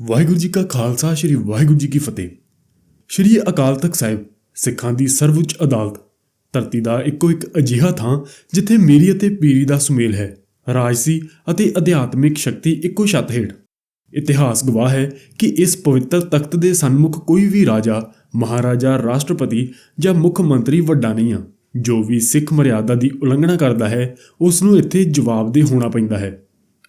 ਵਾਹਿਗੁਰੂ ਜੀ ਕਾ ਖਾਲਸਾ, ਸ੍ਰੀ ਵਾਹਿਗੁਰੂ ਜੀ ਕੀ ਫਤਿਹ। ਸ੍ਰੀ ਅਕਾਲ ਤਖਤ ਸਾਹਿਬ, ਸਿੱਖਾਂ ਦੀ ਸਰਵਉੱਚ ਅਦਾਲਤ, ਧਰਤੀ ਦਾ ਇੱਕੋ ਇੱਕ ਅਜਿਹਾ ਥਾਂ ਜਿੱਥੇ ਮੇਰੀ ਅਤੇ ਪੀਰੀ ਦਾ ਸੁਮੇਲ ਹੈ, ਰਾਜਸੀ ਅਤੇ ਅਧਿਆਤਮਿਕ ਸ਼ਕਤੀ ਇੱਕੋ ਛੱਤ ਹੇਠ। ਇਤਿਹਾਸ ਗਵਾਹ ਹੈ ਕਿ ਇਸ ਪਵਿੱਤਰ ਤਖਤ ਦੇ ਸਨਮੁਖ ਕੋਈ ਵੀ ਰਾਜਾ, ਮਹਾਰਾਜਾ, ਰਾਸ਼ਟਰਪਤੀ ਜਾਂ ਮੁੱਖ ਮੰਤਰੀ ਵੱਡਾ ਨਹੀਂ ਆ। ਜੋ ਵੀ ਸਿੱਖ ਮਰਿਆਦਾ ਦੀ ਉਲੰਘਣਾ ਕਰਦਾ ਹੈ ਉਸ ਨੂੰ ਇੱਥੇ ਜਵਾਬਦੇਹ ਹੋਣਾ ਪੈਂਦਾ ਹੈ।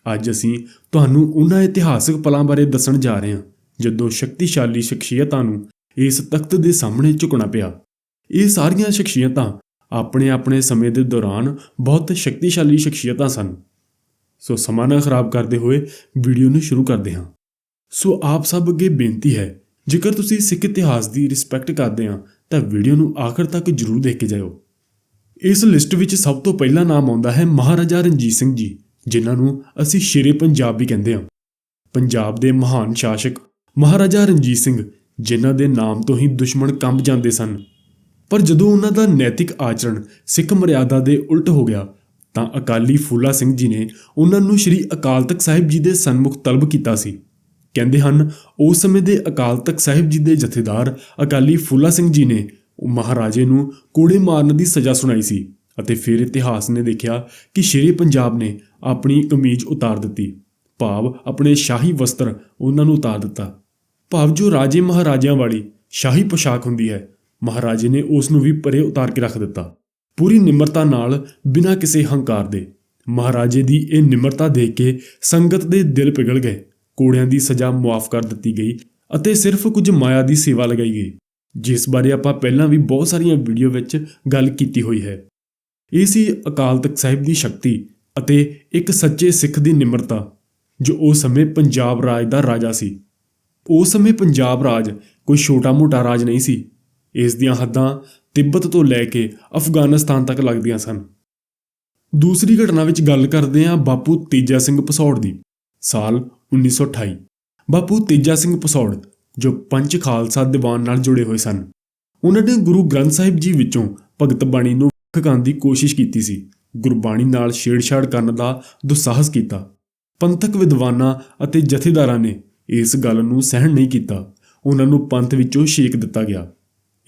ਅੱਜ ਅਸੀਂ ਤੁਹਾਨੂੰ ਉਹਨਾਂ ਇਤਿਹਾਸਕ ਪਲਾਂ ਬਾਰੇ ਦੱਸਣ ਜਾ ਰਹੇ ਹਾਂ, ਜਦੋਂ ਸ਼ਕਤੀਸ਼ਾਲੀ ਸ਼ਖਸੀਅਤਾਂ ਨੂੰ ਇਸ ਤਖਤ ਦੇ ਸਾਹਮਣੇ ਝੁਕਣਾ ਪਿਆ। ਇਹ ਸਾਰੀਆਂ ਸ਼ਖਸੀਅਤਾਂ ਆਪਣੇ ਆਪਣੇ ਸਮੇਂ ਦੇ ਦੌਰਾਨ ਬਹੁਤ ਸ਼ਕਤੀਸ਼ਾਲੀ ਸ਼ਖਸੀਅਤਾਂ ਸਨ। ਸੋ ਸਮਾਂ ਨਾ ਖਰਾਬ ਕਰਦੇ ਹੋਏ ਵੀਡੀਓ ਨੂੰ ਸ਼ੁਰੂ ਕਰਦੇ ਹਾਂ। ਸੋ ਆਪ ਸਭ ਅੱਗੇ ਬੇਨਤੀ ਹੈ, ਜੇਕਰ ਤੁਸੀਂ ਸਿੱਖ ਇਤਿਹਾਸ ਦੀ ਰਿਸਪੈਕਟ ਕਰਦੇ ਆ ਤਾਂ ਵੀਡੀਓ ਨੂੰ ਆਖਰ ਤੱਕ ਜਰੂਰ ਦੇਖ ਕੇ ਜਾਇਓ। ਇਸ ਲਿਸਟ ਵਿੱਚ ਸਭ ਤੋਂ ਪਹਿਲਾ ਨਾਮ ਆਉਂਦਾ ਹੈ ਮਹਾਰਾਜਾ ਰਣਜੀਤ ਸਿੰਘ ਜੀ। ਜਿਨ੍ਹਾਂ ਨੂੰ ਅਸੀਂ ਸ਼ੇਰੇ ਪੰਜਾਬ ਵੀ ਕਹਿੰਦੇ ਹਾਂ। ਪੰਜਾਬ ਦੇ ਮਹਾਨ ਸ਼ਾਸਕ ਮਹਾਰਾਜਾ ਰਣਜੀਤ ਸਿੰਘ, ਜਿਨ੍ਹਾਂ ਦੇ ਨਾਮ ਤੋਂ ਹੀ ਦੁਸ਼ਮਣ ਕੰਬ ਜਾਂਦੇ ਸਨ। ਪਰ ਜਦੋਂ ਉਹਨਾਂ ਦਾ ਨੈਤਿਕ ਆਚਰਣ ਸਿੱਖ ਮਰਿਆਦਾ ਦੇ ਉਲਟ ਹੋ ਗਿਆ, ਤਾਂ ਅਕਾਲੀ ਫੂਲਾ ਸਿੰਘ ਜੀ ਨੇ ਉਹਨਾਂ ਨੂੰ ਸ੍ਰੀ ਅਕਾਲ ਤਖਤ ਸਾਹਿਬ ਜੀ ਦੇ ਸਨਮੁਖ ਤਲਬ ਕੀਤਾ ਸੀ। ਕਹਿੰਦੇ ਹਨ, ਉਸ ਸਮੇਂ ਦੇ ਅਕਾਲ ਤਖਤ ਸਾਹਿਬ ਜੀ ਦੇ ਜਥੇਦਾਰ ਅਕਾਲੀ ਫੂਲਾ ਸਿੰਘ ਜੀ ਨੇ ਮਹਾਰਾਜੇ ਨੂੰ ਕੋੜੇ ਮਾਰਨ ਦੀ ਸਜ਼ਾ ਸੁਣਾਈ ਸੀ ਅਤੇ ਫਿਰ ਇਤਿਹਾਸ ਨੇ ਦੇਖਿਆ ਕਿ ਸ਼ੇਰੇ ਪੰਜਾਬ ਨੇ ਆਪਣੀ ਕਮੀਜ਼ ਉਤਾਰ ਦਿੱਤੀ। ਭਾਵ ਆਪਣੇ ਸ਼ਾਹੀ ਵਸਤਰ ਉਹਨਾਂ ਨੂੰ ਉਤਾਰ ਦਿੱਤਾ। ਭਾਵ ਜੋ ਰਾਜੇ ਮਹਾਰਾਜਿਆਂ ਵਾਲੀ ਸ਼ਾਹੀ ਪੋਸ਼ਾਕ ਹੁੰਦੀ ਹੈ, ਮਹਾਰਾਜੇ ਨੇ ਉਸ ਨੂੰ ਵੀ ਪਰੇ ਉਤਾਰ ਕੇ ਰੱਖ ਦਿੱਤਾ। ਪੂਰੀ ਨਿਮਰਤਾ ਨਾਲ ਬਿਨਾਂ ਕਿਸੇ ਹੰਕਾਰ ਦੇ ਮਹਾਰਾਜੇ ਦੀ ਇਹ ਨਿਮਰਤਾ ਦੇਖ ਕੇ ਸੰਗਤ ਦੇ ਦਿਲ ਪਿਘਲ ਗਏ। ਕੋੜਿਆਂ ਦੀ ਸਜ਼ਾ ਮੁਆਫ ਕਰ ਦਿੱਤੀ ਗਈ ਅਤੇ ਸਿਰਫ ਕੁਝ ਮਾਇਆ ਦੀ ਸੇਵਾ ਲਗਾਈ ਗਈ, ਜਿਸ ਬਾਰੇ ਆਪਾਂ ਪਹਿਲਾਂ ਵੀ ਬਹੁਤ ਸਾਰੀਆਂ ਵੀਡੀਓ ਵਿੱਚ ਗੱਲ ਕੀਤੀ ਹੋਈ ਹੈ। ਇਹ ਸੀ ਅਕਾਲ ਤਖਤ ਸਾਹਿਬ ਦੀ ਸ਼ਕਤੀ ਅਤੇ ਇੱਕ ਸੱਚੇ ਸਿੱਖ ਦੀ ਨਿਮਰਤਾ, ਜੋ ਉਸ ਸਮੇਂ ਪੰਜਾਬ ਰਾਜ ਦਾ ਰਾਜਾ ਸੀ। ਉਸ ਸਮੇਂ ਪੰਜਾਬ ਰਾਜ ਕੋਈ ਛੋਟਾ-ਮੋਟਾ ਰਾਜ ਨਹੀਂ ਸੀ। ਇਸ ਦੀਆਂ ਹੱਦਾਂ ਤਿੱਬਤ ਤੋਂ ਲੈ ਕੇ ਅਫਗਾਨਿਸਤਾਨ ਤੱਕ ਲੱਗਦੀਆਂ ਸਨ। ਦੂਸਰੀ ਘਟਨਾ ਵਿੱਚ ਗੱਲ ਕਰਦੇ ਹਾਂ ਬਾਪੂ ਤੇਜਾ ਸਿੰਘ ਪਸੌੜ ਦੀ, ਸਾਲ 1928 ਬਾਪੂ ਤੇਜਾ ਸਿੰਘ ਪਸੌੜ, ਜੋ ਪੰਜ ਖਾਲਸਾ ਦੀਵਾਨ ਨਾਲ ਜੁੜੇ ਹੋਏ ਸਨ। ਉਹਨਾਂ ਨੇ ਗੁਰੂ ਗ੍ਰੰਥ ਸਾਹਿਬ ਜੀ ਵਿੱਚੋਂ ਭਗਤ ਬਾਣੀ ਨੂੰ ਵੱਖ ਦੀ ਕੋਸ਼ਿਸ਼ ਕੀਤੀ ਸੀ। ਗੁਰਬਾਣੀ ਨਾਲ ਛੇੜਛਾੜ ਕਰਨ ਦਾ ਦੁঃਸਾਹਸ ਕੀਤਾ। ਪੰਥਕ ਵਿਦਵਾਨਾਂ ਅਤੇ ਜਥੇਦਾਰਾਂ ਨੇ ਇਸ ਗੱਲ ਨੂੰ ਸਹਿਣ ਨਹੀਂ ਕੀਤਾ। ਉਹਨਾਂ ਨੂੰ ਪੰਥ ਵਿੱਚੋਂ ਛੇਕ ਦਿੱਤਾ ਗਿਆ।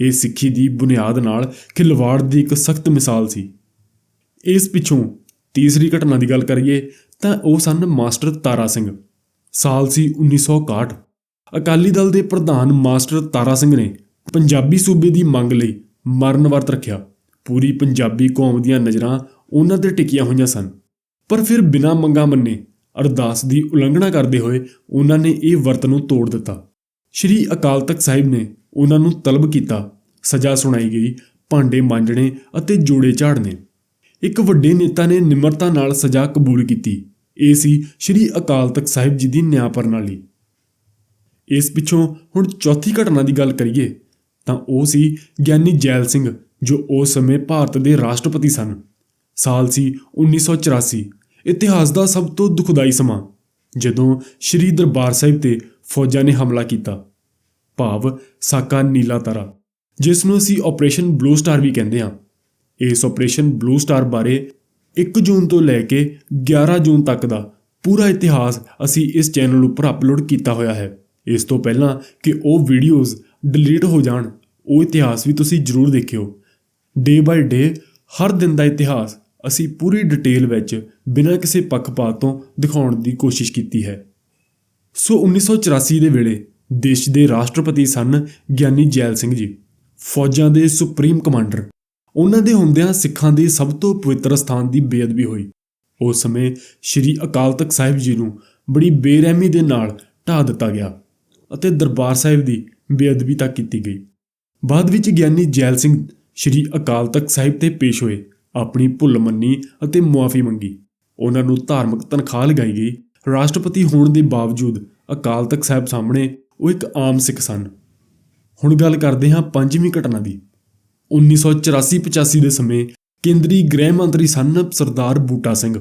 ਇਹ ਸਿੱਖੀ ਦੀ ਬੁਨਿਆਦ ਨਾਲ ਖਿਲਵਾੜ ਦੀ ਇੱਕ ਸਖਤ ਮਿਸਾਲ ਸੀ। ਇਸ ਪਿੱਛੋਂ ਤੀਸਰੀ ਘਟਨਾ ਦੀ ਗੱਲ ਕਰੀਏ ਤਾਂ ਉਹ ਸਨ ਮਾਸਟਰ ਤਾਰਾ ਸਿੰਘ। ਸਾਲ ਸੀ 1961 ਅਕਾਲੀ ਦਲ ਦੇ ਪ੍ਰਧਾਨ ਮਾਸਟਰ ਤਾਰਾ ਸਿੰਘ ਨੇ ਪੰਜਾਬੀ ਸੂਬੇ ਦੀ ਮੰਗ ਲਈ ਮਰਨ ਵਰਤ ਰੱਖਿਆ। ਪੂਰੀ ਪੰਜਾਬੀ ਕੌਮ ਦੀਆਂ ਨਜ਼ਰਾਂ ਉਹਨਾਂ ਤੇ ਟਿਕੀਆਂ ਹੋਈਆਂ ਸਨ। ਪਰ ਫਿਰ ਬਿਨਾਂ ਮੰਗਾ ਮੰਨੇ ਅਰਦਾਸ ਦੀ ਉਲੰਘਣਾ ਕਰਦੇ ਹੋਏ ਉਹਨਾਂ ਨੇ ਇਹ ਵਰਤ ਨੂੰ ਤੋੜ ਦਿੱਤਾ। ਸ਼੍ਰੀ ਅਕਾਲ ਤਖਤ ਸਾਹਿਬ ਨੇ ਉਹਨਾਂ ਨੂੰ ਤਲਬ ਕੀਤਾ, ਸਜ਼ਾ ਸੁਣਾਈ ਗਈ, ਭਾਂਡੇ ਮਾਂਜਣੇ ਅਤੇ ਜੋੜੇ ਝਾੜਨੇ। ਇੱਕ ਵੱਡੇ ਨੇਤਾ ਨੇ ਨਿਮਰਤਾ ਨਾਲ ਸਜ਼ਾ ਕਬੂਲ ਕੀਤੀ। ਇਹ ਸੀ ਸ਼੍ਰੀ ਅਕਾਲ ਤਖਤ ਸਾਹਿਬ ਜੀ ਦੀ ਨਿਆਂ ਪ੍ਰਣਾਲੀ। ਇਸ ਪਿੱਛੋਂ ਹੁਣ ਚੌਥੀ ਘਟਨਾ ਦੀ ਗੱਲ ਕਰੀਏ, ਤਾਂ ਉਹ ਸੀ ਗਿਆਨੀ ਜੈਲ ਸਿੰਘ, ਜੋ ਉਸ ਸਮੇਂ ਭਾਰਤ ਦੇ ਰਾਸ਼ਟਰਪਤੀ ਸਨ। ਸਾਲ ਸੀ 1984 ਇਤਿਹਾਸ ਦਾ ਸਭ ਤੋਂ ਦੁਖਦਾਈ ਸਮਾਂ। ਜਦੋਂ ਸ਼੍ਰੀ ਦਰਬਾਰ ਸਾਹਿਬ ਤੇ ਫੌਜਾਂ ਨੇ ਹਮਲਾ ਕੀਤਾ। ਭਾਵ ਸਾਕਾ ਨੀਲਾ ਤਾਰਾ, ਜਿਸ ਨੂੰ ਅਸੀਂ ਆਪਰੇਸ਼ਨ ਬਲੂ ਸਟਾਰ ਵੀ ਕਹਿੰਦੇ ਹਾਂ। ਇਸ ਆਪਰੇਸ਼ਨ ਬਲੂ ਸਟਾਰ ਬਾਰੇ 1 ਜੂਨ ਤੋਂ ਲੈ ਕੇ 11 ਜੂਨ ਤੱਕ ਦਾ ਪੂਰਾ ਇਤਿਹਾਸ ਅਸੀਂ ਇਸ ਚੈਨਲ ਉੱਪਰ ਅਪਲੋਡ ਕੀਤਾ ਹੋਇਆ ਹੈ। ਇਸ ਤੋਂ ਪਹਿਲਾਂ ਕਿ ਉਹ ਵੀਡੀਓਜ਼ ਡਿਲੀਟ ਹੋ ਜਾਣ, ਉਹ ਇਤਿਹਾਸ ਵੀ ਤੁਸੀਂ ਜ਼ਰੂਰ ਦੇਖਿਓ। ਡੇ ਬਾਈ ਡੇ ਹਰ ਦਿਨ ਦਾ ਇਤਿਹਾਸ ਅਸੀਂ ਪੂਰੀ ਡਿਟੇਲ ਵਿੱਚ ਬਿਨਾਂ ਕਿਸੇ ਪੱਖਪਾਤ ਤੋਂ ਦਿਖਾਉਣ ਦੀ ਕੋਸ਼ਿਸ਼ ਕੀਤੀ ਹੈ। ਸੋ 1984 ਦੇ ਵੇਲੇ ਦੇਸ਼ ਦੇ ਰਾਸ਼ਟਰਪਤੀ ਸਨ ਗਿਆਨੀ ਜੈਲ ਸਿੰਘ ਜੀ, ਫੌਜਾਂ ਦੇ ਸੁਪਰੀਮ ਕਮਾਂਡਰ। ਉਹਨਾਂ ਦੇ ਹੁੰਦਿਆਂ ਸਿੱਖਾਂ ਦੇ ਸਭ ਤੋਂ ਪਵਿੱਤਰ ਸਥਾਨ ਦੀ ਬੇਅਦਬੀ ਹੋਈ। ਉਸ ਸਮੇਂ ਸ੍ਰੀ ਅਕਾਲ ਤਖਤ ਸਾਹਿਬ ਜੀ ਨੂੰ ਬੜੀ ਬੇਰਹਿਮੀ ਦੇ ਨਾਲ ਢਾਹ ਦਿੱਤਾ ਗਿਆ ਅਤੇ ਦਰਬਾਰ ਸਾਹਿਬ ਦੀ ਬੇਅਦਬੀ ਤੱਕ ਕੀਤੀ ਗਈ। ਬਾਅਦ ਵਿੱਚ ਗਿਆਨੀ ਜੈਲ ਸਿੰਘ ਸ੍ਰੀ ਅਕਾਲ ਤਖਤ ਸਾਹਿਬ ਤੇ ਪੇਸ਼ ਹੋਏ। ਆਪਣੀ ਭੁੱਲ ਮੰਨੀ ਅਤੇ ਮੁਆਫੀ ਮੰਗੀ। ਉਹਨਾਂ ਨੂੰ ਧਾਰਮਿਕ ਤਨਖਾਹ ਲਗਾਈ ਗਈ। ਰਾਸ਼ਟਰਪਤੀ ਹੋਣ ਦੇ ਬਾਵਜੂਦ ਅਕਾਲ ਤਖਤ ਸਾਹਿਬ ਸਾਹਮਣੇ ਉਹ ਇੱਕ ਆਮ ਸਿੱਖ ਸਨ। ਹੁਣ ਗੱਲ ਕਰਦੇ ਹਾਂ ਪੰਜਵੀਂ ਘਟਨਾ ਦੀ। 1984-85 ਦੇ ਸਮੇਂ ਕੇਂਦਰੀ ਗ੍ਰਹਿ ਮੰਤਰੀ ਸਨ ਸਰਦਾਰ ਬੂਟਾ ਸਿੰਘ।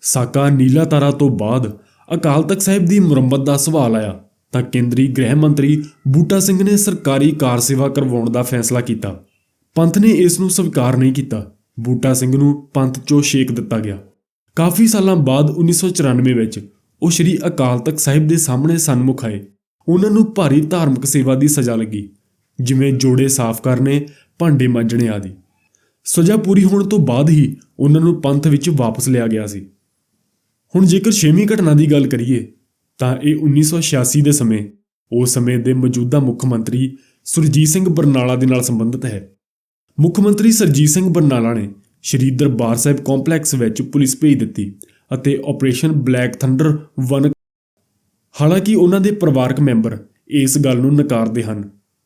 ਸਾਕਾ ਨੀਲਾ ਤਾਰਾ ਤੋਂ ਬਾਅਦ ਅਕਾਲ ਤਖਤ ਸਾਹਿਬ ਦੀ ਮੁਰੰਮਤ ਦਾ ਸਵਾਲ ਆਇਆ ਤਾਂ ਕੇਂਦਰੀ ਗ੍ਰਹਿ ਮੰਤਰੀ ਬੂਟਾ ਸਿੰਘ ਨੇ ਸਰਕਾਰੀ ਕਾਰ ਸੇਵਾ ਕਰਵਾਉਣ ਦਾ ਫੈਸਲਾ ਕੀਤਾ। ਪੰਥ ਨੇ ਇਸ ਨੂੰ ਸਵੀਕਾਰ ਨਹੀਂ ਕੀਤਾ। ਬੂਟਾ ਸਿੰਘ ਨੂੰ ਪੰਥ ਚੋਂ ਛੇਕ ਦਿੱਤਾ ਗਿਆ। ਕਾਫੀ ਸਾਲਾਂ ਬਾਅਦ 1994 ਵਿੱਚ ਉਹ ਸ਼੍ਰੀ ਅਕਾਲ ਤਖਤ ਸਾਹਿਬ ਦੇ ਸਾਹਮਣੇ ਸਨਮੁਖ ਆਏ। ਉਹਨਾਂ ਨੂੰ ਭਾਰੀ ਧਾਰਮਿਕ ਸੇਵਾ ਦੀ ਸਜ਼ਾ ਲੱਗੀ, ਜਿਵੇਂ ਜੋੜੇ ਸਾਫ਼ ਕਰਨੇ, ਭਾਂਡੇ ਮਾਂਜਣੇ ਆਦਿ। ਸਜ਼ਾ ਪੂਰੀ ਹੋਣ ਤੋਂ ਬਾਅਦ ਹੀ ਉਹਨਾਂ ਨੂੰ ਪੰਥ ਵਿੱਚ ਵਾਪਸ ਲਿਆ ਗਿਆ ਸੀ। ਹੁਣ ਜੇਕਰ ਛੇਵੀਂ ਘਟਨਾ ਦੀ ਗੱਲ ਕਰੀਏ, ਤਾਂ ਇਹ 1986 ਦੇ ਸਮੇਂ, ਉਸ ਸਮੇਂ ਦੇ ਮੌਜੂਦਾ ਮੁੱਖ ਮੰਤਰੀ ਸੁਰਜੀਤ ਸਿੰਘ ਬਰਨਾਲਾ ਦੇ ਨਾਲ ਸੰਬੰਧਿਤ ਹੈ। ਮੁੱਖ ਮੰਤਰੀ ਸਰਜੀਤ ਸਿੰਘ ਬਰਨਾਲਾ ਨੇ ਸ਼੍ਰੀ ਦਰਬਾਰ ਸਾਹਿਬ ਕੰਪਲੈਕਸ ਵਿੱਚ ਪੁਲਿਸ ਭੇਜ ਦਿੱਤੀ ਅਤੇ ਆਪਰੇਸ਼ਨ ਬਲੈਕ ਥੰਡਰ 1 ਹਾਲਾਂਕਿ ਉਹਨਾਂ ਦੇ ਪਰਿਵਾਰਕ ਮੈਂਬਰ ਇਸ ਗੱਲ ਨੂੰ ਨਕਾਰਦੇ ਹਨ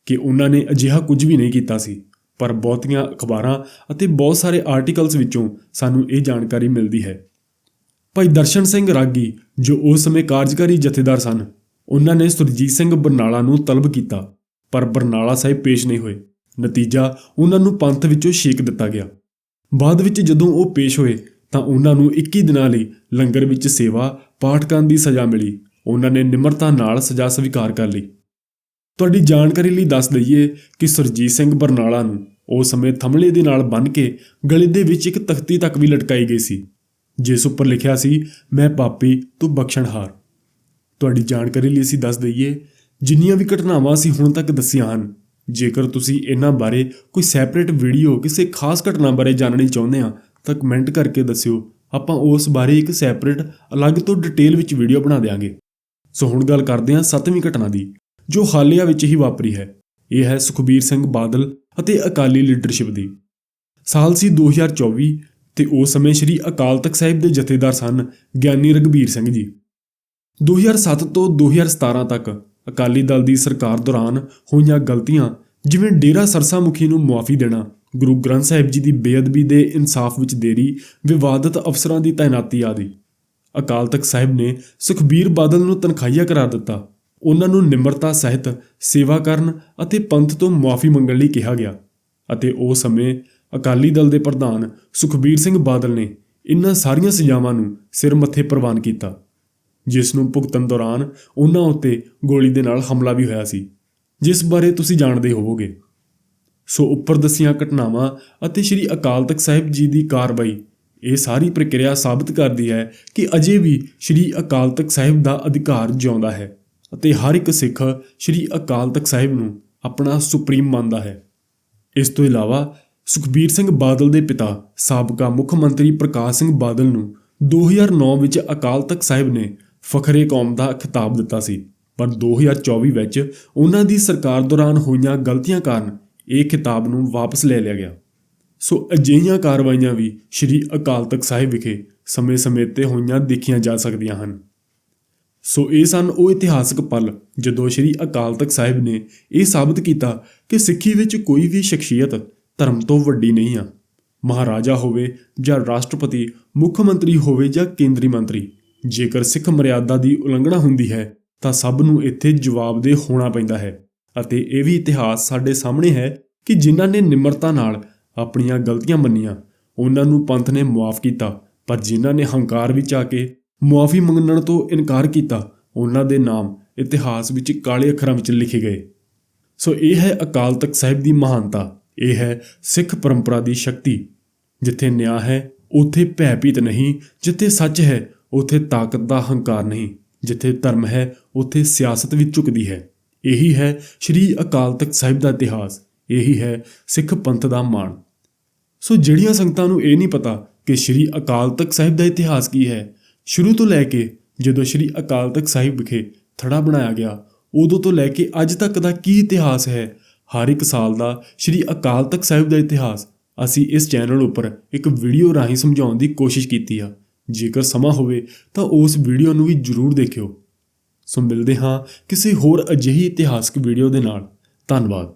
ਕਿ ਉਹਨਾਂ ਨੇ ਅਜਿਹਾ ਕੁਝ ਵੀ ਨਹੀਂ ਕੀਤਾ ਸੀ, ਪਰ ਬਹੁਤੀਆਂ ਅਖਬਾਰਾਂ ਅਤੇ ਬਹੁਤ ਸਾਰੇ ਆਰਟੀਕਲਸ ਵਿੱਚੋਂ ਸਾਨੂੰ ਇਹ ਜਾਣਕਾਰੀ ਮਿਲਦੀ ਹੈ। ਭਾਈ ਦਰਸ਼ਨ ਸਿੰਘ ਰਾਗੀ, ਜੋ ਉਸ ਸਮੇਂ ਕਾਰਜਕਾਰੀ ਜਥੇਦਾਰ ਸਨ, ਉਹਨਾਂ ਨੇ ਸੁਰਜੀਤ ਸਿੰਘ ਬਰਨਾਲਾ ਨੂੰ ਤਲਬ ਕੀਤਾ, ਪਰ ਬਰਨਾਲਾ ਸਾਹਿਬ ਪੇਸ਼ ਨਹੀਂ ਹੋਏ। ਨਤੀਜਾ ਉਹਨਾਂ ਨੂੰ ਪੰਥ ਵਿੱਚੋਂ ਛੇਕ ਦਿੱਤਾ ਗਿਆ। ਬਾਅਦ ਵਿੱਚ ਜਦੋਂ ਉਹ ਪੇਸ਼ ਹੋਏ, ਤਾਂ ਉਹਨਾਂ ਨੂੰ 21 ਦਿਨਾਂ ਲਈ ਲੰਗਰ ਵਿੱਚ ਸੇਵਾ ਪਾਠ ਕਰਨ ਦੀ ਸਜ਼ਾ ਮਿਲੀ। ਉਹਨਾਂ ਨੇ ਨਿਮਰਤਾ ਨਾਲ ਸਜ਼ਾ ਸਵੀਕਾਰ ਕਰ ਲਈ। ਤੁਹਾਡੀ ਜਾਣਕਾਰੀ ਲਈ ਦੱਸ ਦਈਏ ਕਿ ਸੁਰਜੀਤ ਸਿੰਘ ਬਰਨਾਲਾ ਨੂੰ ਉਸ ਸਮੇਂ ਥੰਮਲੇ ਦੇ ਨਾਲ ਬੰਨ੍ਹ ਕੇ ਗਲੇ ਦੇ ਵਿੱਚ ਇੱਕ ਤਖਤੀ ਤੱਕ ਵੀ ਲਟਕਾਈ ਗਈ ਸੀ, ਜਿਸ ਉੱਪਰ ਲਿਖਿਆ ਸੀ, ਮੈਂ ਪਾਪੀ ਤੂੰ ਬਖਸ਼ਣਹਾਰ ਤੁਹਾਡੀ ਜਾਣਕਾਰੀ ਲਈ ਅਸੀਂ ਦੱਸ ਦਈਏ, ਜਿੰਨੀਆਂ ਵੀ ਘਟਨਾਵਾਂ ਅਸੀਂ ਹੁਣ ਤੱਕ ਦੱਸੀਆਂ ਹਨ ਜੇਕਰ ਤੁਸੀਂ ਇਹਨਾਂ ਬਾਰੇ ਕੋਈ ਸੈਪਰੇਟ ਵੀਡੀਓ ਕਿਸੇ ਖਾਸ ਘਟਨਾ ਬਾਰੇ ਜਾਣਨੀ ਚਾਹੁੰਦੇ ਆ ਤਾਂ ਕਮੈਂਟ ਕਰਕੇ ਦੱਸਿਓ। ਆਪਾਂ ਉਸ ਬਾਰੇ ਇੱਕ ਸੈਪਰੇਟ ਅਲੱਗ ਤੋਂ ਡਿਟੇਲ ਵਿੱਚ ਵੀਡੀਓ ਬਣਾ ਦੇਵਾਂਗੇ ਸੋ ਹੁਣ ਗੱਲ ਕਰਦੇ ਹਾਂ ਸੱਤਵੀਂ ਘਟਨਾ ਦੀ, ਜੋ ਹਾਲਿਆ ਵਿੱਚ ਹੀ ਵਾਪਰੀ ਹੈ। ਇਹ ਹੈ ਸੁਖਬੀਰ ਸਿੰਘ ਬਾਦਲ ਅਤੇ ਅਕਾਲੀ ਲੀਡਰਸ਼ਿਪ ਦੀ। ਸਾਲ ਸੀ 2024 ਤੇ ਉਸ ਸਮੇਂ ਸ੍ਰੀ ਅਕਾਲ ਤਖਤ ਸਾਹਿਬ ਦੇ ਜਥੇਦਾਰ ਸਨ ਗਿਆਨੀ ਰਗਬੀਰ ਸਿੰਘ ਜੀ। 2007 ਤੋਂ 2017 ਤੱਕ ਅਕਾਲੀ ਦਲ ਦੀ ਸਰਕਾਰ ਦੌਰਾਨ ਹੋਈਆਂ ਗਲਤੀਆਂ, ਜਿਵੇਂ ਡੇਰਾ ਸਰਸਾ ਮੁਖੀ ਨੂੰ ਮੁਆਫੀ ਦੇਣਾ, ਗੁਰੂ ਗ੍ਰੰਥ ਸਾਹਿਬ ਜੀ ਦੀ ਬੇਅਦਬੀ ਦੇ ਇਨਸਾਫ ਵਿੱਚ ਦੇਰੀ, ਵਿਵਾਦਤ ਅਫਸਰਾਂ ਦੀ ਤਾਇਨਾਤੀ ਆਦਿ। ਅਕਾਲ ਤਖਤ ਸਾਹਿਬ ਨੇ ਸੁਖਬੀਰ ਬਾਦਲ ਨੂੰ ਤਨਖਾਹੀਆ ਕਰਾ ਦਿੱਤਾ। ਉਹਨਾਂ ਨੂੰ ਨਿਮਰਤਾ ਸਹਿਤ ਸੇਵਾ ਕਰਨ ਅਤੇ ਪੰਥ ਤੋਂ ਮੁਆਫੀ ਮੰਗਣ ਲਈ ਕਿਹਾ ਗਿਆ। ਅਤੇ ਉਸ ਸਮੇਂ ਅਕਾਲੀ ਦਲ ਦੇ ਪ੍ਰਧਾਨ ਸੁਖਬੀਰ ਸਿੰਘ ਬਾਦਲ ਨੇ ਇਨ੍ਹਾਂ ਸਾਰੀਆਂ ਸਜ਼ਾਵਾਂ ਨੂੰ ਸਿਰ ਮੱਥੇ ਪ੍ਰਵਾਨ ਕੀਤਾ। ਜਿਸ ਨੂੰ ਭੁਗਤਣ ਦੌਰਾਨ ਉਹਨਾਂ ਉੱਤੇ ਗੋਲੀ ਦੇ ਨਾਲ ਹਮਲਾ ਵੀ ਹੋਇਆ ਸੀ, ਜਿਸ ਬਾਰੇ ਤੁਸੀਂ ਜਾਣਦੇ ਹੋਵੋਗੇ। ਸੋ ਉੱਪਰ ਦੱਸੀਆਂ ਘਟਨਾਵਾਂ ਅਤੇ ਸ੍ਰੀ ਅਕਾਲ ਤਖਤ ਸਾਹਿਬ ਜੀ ਦੀ ਕਾਰਵਾਈ, ਇਹ ਸਾਰੀ ਪ੍ਰਕਿਰਿਆ ਸਾਬਤ ਕਰਦੀ ਹੈ ਕਿ ਅਜੇ ਵੀ ਸ੍ਰੀ ਅਕਾਲ ਤਖਤ ਸਾਹਿਬ ਦਾ ਅਧਿਕਾਰ ਜਿਉਂਦਾ ਹੈ ਅਤੇ ਹਰ ਇੱਕ ਸਿੱਖ ਸ੍ਰੀ ਅਕਾਲ ਤਖਤ ਸਾਹਿਬ ਨੂੰ ਆਪਣਾ ਸੁਪਰੀਮ ਮੰਨਦਾ ਹੈ। ਇਸ ਤੋਂ ਇਲਾਵਾ ਸੁਖਬੀਰ ਸਿੰਘ ਬਾਦਲ ਦੇ ਪਿਤਾ ਸਾਬਕਾ ਮੁੱਖ ਮੰਤਰੀ ਪ੍ਰਕਾਸ਼ ਸਿੰਘ ਬਾਦਲ ਨੂੰ 2009 ਵਿੱਚ ਅਕਾਲ ਤਖਤ ਸਾਹਿਬ ਨੇ ਫਖਰੇ ਕੌਮ ਦਾ ਖਿਤਾਬ ਦਿੱਤਾ ਸੀ। ਪਰ 2024 ਵਿੱਚ ਉਹਨਾਂ ਦੀ ਸਰਕਾਰ ਦੌਰਾਨ ਹੋਈਆਂ ਗਲਤੀਆਂ ਕਾਰਨ ਇਹ ਖਿਤਾਬ ਨੂੰ ਵਾਪਸ ਲੈ ਲਿਆ ਗਿਆ। ਸੋ ਅਜਿਹੀਆਂ ਕਾਰਵਾਈਆਂ ਵੀ ਸ੍ਰੀ ਅਕਾਲ ਤਖਤ ਸਾਹਿਬ ਵਿਖੇ ਸਮੇਂ-ਸਮੇਂ ਤੇ ਹੋਈਆਂ ਦੇਖੀਆਂ ਜਾ ਸਕਦੀਆਂ ਹਨ। ਸੋ ਇਹ ਸਨ ਉਹ ਇਤਿਹਾਸਕ ਪਲ ਜਦੋਂ ਸ੍ਰੀ ਅਕਾਲ ਤਖਤ ਸਾਹਿਬ ਨੇ ਇਹ ਸਾਬਤ ਕੀਤਾ ਕਿ ਸਿੱਖੀ ਵਿੱਚ ਕੋਈ ਵੀ ਸ਼ਖਸੀਅਤ ਧਰਮ ਤੋਂ ਵੱਡੀ ਨਹੀਂ ਆ। ਮਹਾਰਾਜਾ ਹੋਵੇ ਜਾਂ ਰਾਸ਼ਟਰਪਤੀ, ਮੁੱਖ ਮੰਤਰੀ ਹੋਵੇ ਜਾਂ ਕੇਂਦਰੀ ਮੰਤਰੀ ਜੇਕਰ ਸਿੱਖ ਮਰਿਆਦਾ ਦੀ ਉਲੰਘਣਾ ਹੁੰਦੀ ਹੈ, ਤਾਂ ਸਭ ਨੂੰ ਇੱਥੇ ਜਵਾਬਦੇਹ ਹੋਣਾ ਪੈਂਦਾ ਹੈ। ਅਤੇ ਇਹ ਵੀ ਇਤਿਹਾਸ ਸਾਡੇ ਸਾਹਮਣੇ ਹੈ ਕਿ ਜਿਨ੍ਹਾਂ ਨੇ ਨਿਮਰਤਾ ਨਾਲ ਆਪਣੀਆਂ ਗਲਤੀਆਂ ਮੰਨੀਆਂ, ਉਹਨਾਂ ਨੂੰ ਪੰਥ ਨੇ ਮੁਆਫ ਕੀਤਾ। ਪਰ ਜਿਨ੍ਹਾਂ ਨੇ ਹੰਕਾਰ ਵਿੱਚ ਆ ਕੇ ਮੁਆਫੀ ਮੰਗਣ ਤੋਂ ਇਨਕਾਰ ਕੀਤਾ, ਉਹਨਾਂ ਦੇ ਨਾਮ ਇਤਿਹਾਸ ਵਿੱਚ ਕਾਲੇ ਅੱਖਰਾਂ ਵਿੱਚ ਲਿਖੇ ਗਏ। ਸੋ ਇਹ ਹੈ ਅਕਾਲ ਤਖਤ ਸਾਹਿਬ ਦੀ ਮਹਾਨਤਾ। ਇਹ ਹੈ ਸਿੱਖ ਪਰੰਪਰਾ ਦੀ ਸ਼ਕਤੀ, ਜਿੱਥੇ ਨਿਆਂ ਹੈ, ਉੱਥੇ ਭੈਭੀਤ ਨਹੀਂ, ਜਿੱਥੇ ਸੱਚ ਹੈ ਉੱਥੇ ਤਾਕਤ ਦਾ ਹੰਕਾਰ ਨਹੀਂ, ਜਿੱਥੇ ਧਰਮ ਹੈ, ਉੱਥੇ ਸਿਆਸਤ ਵੀ ਝੁਕਦੀ ਹੈ। ਇਹੀ ਹੈ ਸ੍ਰੀ ਅਕਾਲ ਤਖਤ ਸਾਹਿਬ ਦਾ ਇਤਿਹਾਸ, ਇਹੀ ਹੈ ਸਿੱਖ ਪੰਥ ਦਾ ਮਾਣ। ਸੋ ਜਿਹੜੀਆਂ ਸੰਗਤਾਂ ਨੂੰ ਇਹ ਨਹੀਂ ਪਤਾ ਕਿ ਸ੍ਰੀ ਅਕਾਲ ਤਖਤ ਸਾਹਿਬ ਦਾ ਇਤਿਹਾਸ ਕੀ ਹੈ, ਸ਼ੁਰੂ ਤੋਂ ਲੈ ਕੇ ਜਦੋਂ ਸ੍ਰੀ ਅਕਾਲ ਤਖਤ ਸਾਹਿਬ ਵਿਖੇ ਥੜਾ ਬਣਾਇਆ ਗਿਆ, ਉਦੋਂ ਤੋਂ ਲੈ ਕੇ ਅੱਜ ਤੱਕ ਦਾ ਕੀ ਇਤਿਹਾਸ ਹੈ, ਹਰ ਇੱਕ ਸਾਲ ਦਾ ਸ੍ਰੀ ਅਕਾਲ ਤਖਤ ਸਾਹਿਬ ਦਾ ਇਤਿਹਾਸ, ਅਸੀਂ ਇਸ ਚੈਨਲ ਉੱਪਰ ਇੱਕ ਵੀਡੀਓ ਰਾਹੀਂ ਸਮਝਾਉਣ ਦੀ ਕੋਸ਼ਿਸ਼ ਕੀਤੀ ਆ। ਜੇਕਰ ਸਮਾਂ ਹੋਵੇ ਤਾਂ ਉਸ ਵੀਡੀਓ ਨੂੰ ਵੀ ਜਰੂਰ ਦੇਖਿਓ। ਸੋ ਮਿਲਦੇ ਹਾਂ ਕਿਸੇ ਹੋਰ ਅਜਿਹੀ ਇਤਿਹਾਸਕ ਵੀਡੀਓ ਦੇ ਨਾਲ। ਧੰਨਵਾਦ।